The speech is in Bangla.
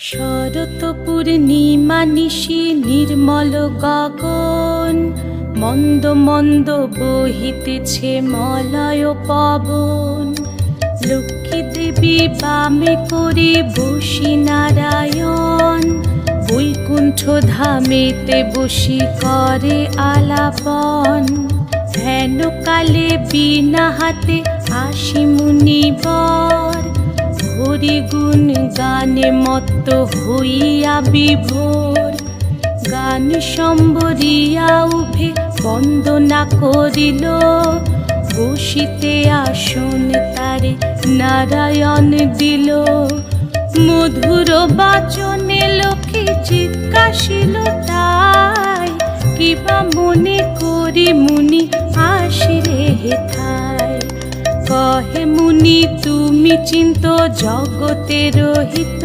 শরৎ পূর্ণিমা নিশি নির্মল গগন, মন্দ মন্দ বহিতেছে মলয় পবন। লক্ষ্মী দেবী বামে করে বসি নারায়ণ, বৈকুণ্ঠ ধামেতে বসি করে আলাপন। হেন কালে বিনা হাতে আসি মুনিবর হরি গুণ গানে মত্ত হইয়া বিভোর। গান সম্বরিয়া উভে বন্দনা করিল। বসিতে আসন তারে নারায়ণ দিল। মধুর বাচনে লোকে জিজ্ঞাসিল, তাই কিবা মনে করি মুনি আসিরে হেথায় কহে মুনি, তুমি তুমি চিন্ত জগতে রহিত।